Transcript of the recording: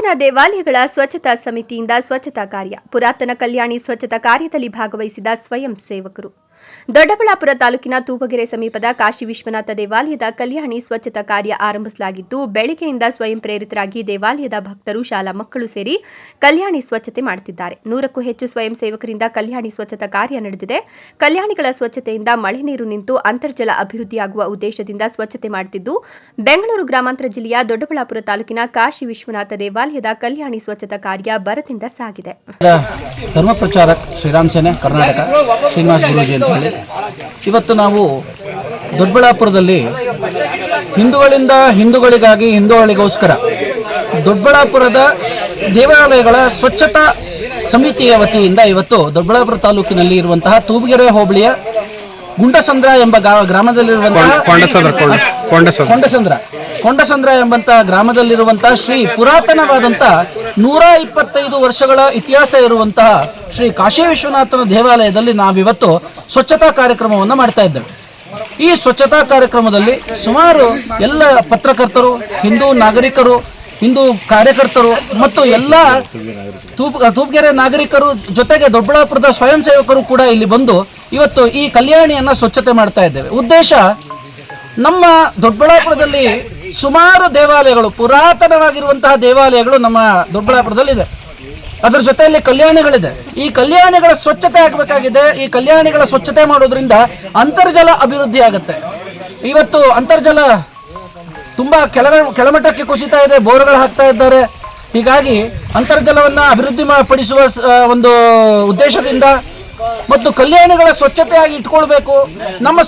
ಪುರಾತನ ದೇವಾಲಯಗಳ ಸ್ವಚ್ಛತಾ ಸಮಿತಿಯಿಂದ ಸ್ವಚ್ಛತಾ ಕಾರ್ಯ ಪುರಾತನ ಕಲ್ಯಾಣಿ ಸ್ವಚ್ಛತಾ ಕಾರ್ಯದಲ್ಲಿ ಭಾಗವಹಿಸಿದ ಸ್ವಯಂ ಸೇವಕರು. ದೊಡ್ಡಬಳ್ಳಾಪುರ ತಾಲೂಕಿನ ತೂಪಗೆರೆ ಸಮೀಪದ ಕಾಶಿ ವಿಶ್ವನಾಥ ದೇವಾಲಯದ ಕಲ್ಯಾಣಿ ಸ್ವಚ್ಛತಾ ಕಾರ್ಯ ಆರಂಭಿಸಲಾಗಿದ್ದು, ಬೆಳಿಗ್ಗೆಯಿಂದ ಸ್ವಯಂ ಪ್ರೇರಿತರಾಗಿ ದೇವಾಲಯದ ಭಕ್ತರು, ಶಾಲಾ ಮಕ್ಕಳು ಸೇರಿ ಕಲ್ಯಾಣಿ ಸ್ವಚ್ಛತೆ ಮಾಡುತ್ತಿದ್ದಾರೆ. ನೂರಕ್ಕೂ ಹೆಚ್ಚು ಸ್ವಯಂ ಸೇವಕರಿಂದ ಕಲ್ಯಾಣಿ ಸ್ವಚ್ಛತಾ ಕಾರ್ಯ ನಡೆದಿದೆ. ಕಲ್ಯಾಣಿಗಳ ಸ್ವಚ್ಛತೆಯಿಂದ ಮಳೆ ನೀರು ನಿಂತು ಅಂತರ್ಜಲ ಅಭಿವೃದ್ಧಿಯಾಗುವ ಉದ್ದೇಶದಿಂದ ಸ್ವಚ್ಛತೆ ಮಾಡುತ್ತಿದ್ದು, ಬೆಂಗಳೂರು ಗ್ರಾಮಾಂತರ ಜಿಲ್ಲೆಯ ದೊಡ್ಡಬಳ್ಳಾಪುರ ತಾಲೂಕಿನ ಕಾಶಿ ವಿಶ್ವನಾಥ ದೇವಾಲಯದ ಕಲ್ಯಾಣಿ ಸ್ವಚ್ಛತಾ ಕಾರ್ಯ ಭರದಿಂದ ಸಾಗಿದೆ. ಧರ್ಮ ಪ್ರಚಾರಕ್ ಶ್ರೀರಾಮ್ ಸೇನೆ, ಕರ್ನಾಟಕ ಶ್ರೀನಿವಾಸ ಗುರುಜಿ ಅಂತ ಇವತ್ತು ನಾವು ದೊಡ್ಡಬಳ್ಳಾಪುರದಲ್ಲಿ ಹಿಂದೂಗಳಿಂದ ಹಿಂದೂಗಳಿಗಾಗಿ ಹಿಂದೂಗಳಿಗೋಸ್ಕರ ದೊಡ್ಡಬಳ್ಳಾಪುರದ ದೇವಾಲಯಗಳ ಸ್ವಚ್ಛತಾ ಸಮಿತಿಯ ವತಿಯಿಂದ ಇವತ್ತು ದೊಡ್ಡಬಳ್ಳಾಪುರ ತಾಲೂಕಿನಲ್ಲಿ ಇರುವಂತಹ ತೂಬಗೆರೆ ಹೋಬಳಿಯ ಗುಂಡಸಂದ್ರ ಎಂಬ ಗ್ರಾಮದಲ್ಲಿರುವಂತಹ ಕೊಂಡಸಂದ್ರ ಕೊಂಡ- ಕೊಂಡಸಂದ್ರ ಎಂಬಂತ ಗ್ರಾಮದಲ್ಲಿರುವಂತಹ ಶ್ರೀ ಪುರಾತನವಾದಂತಹ ನೂರ ಇಪ್ಪತ್ತೈದು ವರ್ಷಗಳ ಇತಿಹಾಸ ಇರುವಂತಹ ಶ್ರೀ ಕಾಶಿ ವಿಶ್ವನಾಥನ ದೇವಾಲಯದಲ್ಲಿ ನಾವಿವತ್ತು ಸ್ವಚ್ಛತಾ ಕಾರ್ಯಕ್ರಮವನ್ನು ಮಾಡ್ತಾ ಇದ್ದೇವೆ. ಈ ಸ್ವಚ್ಛತಾ ಕಾರ್ಯಕ್ರಮದಲ್ಲಿ ಸುಮಾರು ಎಲ್ಲ ಪತ್ರಕರ್ತರು, ಹಿಂದೂ ನಾಗರಿಕರು, ಹಿಂದೂ ಕಾರ್ಯಕರ್ತರು ಮತ್ತು ಎಲ್ಲ ತೂಪ್, ತೂಪ್ಗೆರೆ ನಾಗರಿಕರು ಜೊತೆಗೆ ದೊಡ್ಡಬಳ್ಳಾಪುರದ ಸ್ವಯಂ ಸೇವಕರು ಕೂಡ ಇಲ್ಲಿ ಬಂದು ಇವತ್ತು ಈ ಕಲ್ಯಾಣಿಯನ್ನ ಸ್ವಚ್ಛತೆ ಮಾಡ್ತಾ ಇದ್ದೇವೆ. ಉದ್ದೇಶ ನಮ್ಮ ದೊಡ್ಡಬಳ್ಳಾಪುರದಲ್ಲಿ ಸುಮಾರು ದೇವಾಲಯಗಳು, ಪುರಾತನವಾಗಿರುವಂತಹ ದೇವಾಲಯಗಳು ನಮ್ಮ ದೊಡ್ಡಬಳ್ಳಾಪುರದಲ್ಲಿದೆ. ಅದರ ಜೊತೆಯಲ್ಲಿ ಕಲ್ಯಾಣಿಗಳಿದೆ. ಈ ಕಲ್ಯಾಣಿಗಳ ಸ್ವಚ್ಛತೆ ಆಗಬೇಕಾಗಿದೆ. ಈ ಕಲ್ಯಾಣಿಗಳ ಸ್ವಚ್ಛತೆ ಮಾಡೋದ್ರಿಂದ ಅಂತರ್ಜಲ ಅಭಿವೃದ್ಧಿ ಆಗುತ್ತೆ. ಇವತ್ತು ಅಂತರ್ಜಲ ತುಂಬಾ ಕೆಳ ಕೆಳಮಟ್ಟಕ್ಕೆ ಕುಸಿತಾ ಇದೆ, ಬೋರ್ಗಳು ಹಾಕ್ತಾ ಇದ್ದಾರೆ. ಹೀಗಾಗಿ ಅಂತರ್ಜಲವನ್ನ ಅಭಿವೃದ್ಧಿ ಪಡಿಸುವ ಒಂದು ಉದ್ದೇಶದಿಂದ ಮತ್ತು ಕಲ್ಯಾಣಿಗಳ ಸ್ವಚ್ಛತೆಯಾಗಿ ಇಟ್ಕೊಳ್ಬೇಕು. ನಮ್ಮ